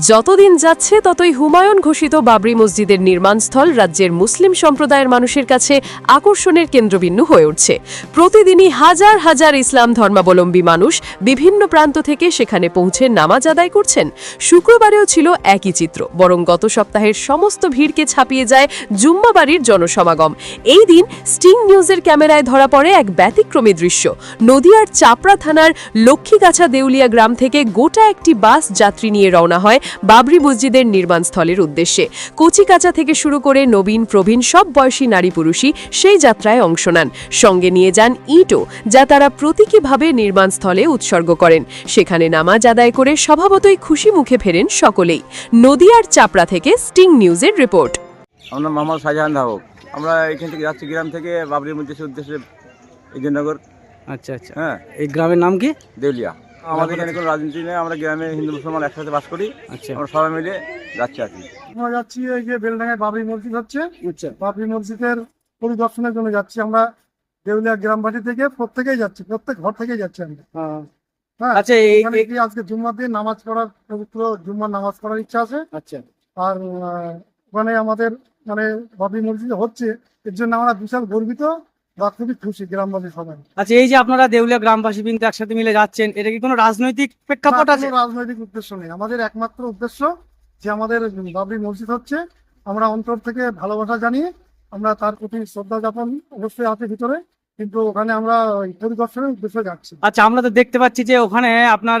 যতদিন যাচ্ছে, ততই হুমায়ুন ঘোষিত বাবরি মসজিদের নির্মাণস্থল রাজ্যের মুসলিম সম্প্রদায়ের মানুষের কাছে আকর্ষণের কেন্দ্রবিন্দু হয়ে উঠছে। প্রতিদিনই হাজার হাজার ইসলাম ধর্মাবলম্বী মানুষ বিভিন্ন প্রান্ত থেকে সেখানে পৌঁছে নামাজ আদায় করছেন। শুক্রবারেও ছিল একই চিত্র, বরং গত সপ্তাহের সমস্ত ভিড়কে ছাপিয়ে যায় জুম্মাবাড়ির জনসমাগম। এই দিন স্টিং নিউজের ক্যামেরায় ধরা পড়ে এক ব্যতিক্রমী দৃশ্য। নদিয়ার চাপড়া থানার লক্ষ্মীগাছা দেউলিয়া গ্রাম থেকে গোটা একটি বাস যাত্রী নিয়ে রওনা হয় বাবরি মসজিদের নির্মাণস্থলের উদ্দেশ্যে। কচিকাচা থেকে শুরু করে নবীন প্রবীণ সব বয়সী নারী পুরুষই সেই যাত্রায় অংশ নেন। সঙ্গে নিয়ে যান ইটও যা তারা প্রতীকীভাবে নির্মাণস্থলে উৎসর্গ করেন। সেখানে নামাজ আদায় করে স্বভাবতই খুশি মুখে ফেরেন সকলেই। নদিয়ার চাপড়া থেকে স্টিং নিউজের রিপোর্ট। আমার মোহাম্মদ শাহজাহান ধাবক আমরা এখান থেকে যাচ্ছি গ্রাম থেকে বাবরি মসজিদের উদ্দেশ্যে ইজনগর আচ্ছা আচ্ছা। হ্যাঁ। এই গ্রামের নাম কি? দেউলিয়া। আমাদের এখানে কোনো রাজনীতি নেই আমরা গ্রামে হিন্দু মুসলমান একসাথে বাস করি আচ্ছা। আমরা সবাই মিলে যাচ্ছি আর কি। আমরা যাচ্ছি এই যে বেলডাঙ্গায় বাবরি মসজিদ হচ্ছে। আচ্ছা। বাবরি মসজিদের পরিদর্শনের জন্য যাচ্ছি আমরা। দেউলিয়া গ্রামবাসী থেকে প্রত্যেকেই যাচ্ছি প্রত্যেক ঘর থেকেই যাচ্ছি আমরা। হ্যাঁ। আচ্ছা এই আজকে জুম্মার দিন নামাজ পড়ার পবিত্র জুম্মার নামাজ পড়ার ইচ্ছা আছে। আচ্ছা। আর আহ, ওখানে আমাদের মানে বাবরি মসজিদ হচ্ছে এর জন্য আমরা বিশাল গর্বিত। খুবই খুশি গ্রামবাসী সবাই। আচ্ছা এই যে আপনারা দেউলিয়া গ্রামবাসী কিন্তু একসাথে মিলে যাচ্ছেন এটা কি কোনো রাজনৈতিক প্রেক্ষাপট আছে? রাজনৈতিক উদ্দেশ্য নেই। আমাদের একমাত্র উদ্দেশ্য যে আমাদের বাবরি মসজিদ হচ্ছে আমরা অন্তর থেকে ভালোবাসা জানিয়ে আমরা তার প্রতি শ্রদ্ধা যাপন অবশ্যই আছে ভিতরে কিন্তু ওখানে আমরা পরিদর্শনের উদ্দেশ্যে যাচ্ছি। আচ্ছা আমরা তো দেখতে পাচ্ছি যে ওখানে আপনার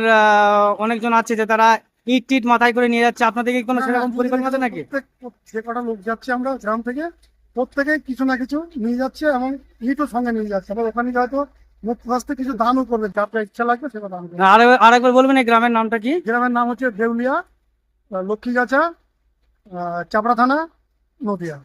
অনেকজন আছে যে তারা ইট টিট মাথায় করে নিয়ে যাচ্ছে। আপনাদের কি কোনো সেরকম পরিকল্পনা আছে নাকি? যে কটা লোক যাচ্ছে আমরা গ্রাম থেকে প্রত্যেকে কিছু না কিছু নিয়ে যাচ্ছে এবং ইটও সঙ্গে নিয়ে যাচ্ছে। আবার ওখানে হয়তো মুক্ত হস্তে কিছু দানও করবে যার ইচ্ছা লাগবে সেটা দান করবে। আর আরেকবার বলবেন এই গ্রামের নামটা কি? গ্রামের নাম হচ্ছে দেউলিয়া লক্ষ্মীগাছা চাপড়া থানা নদিয়া।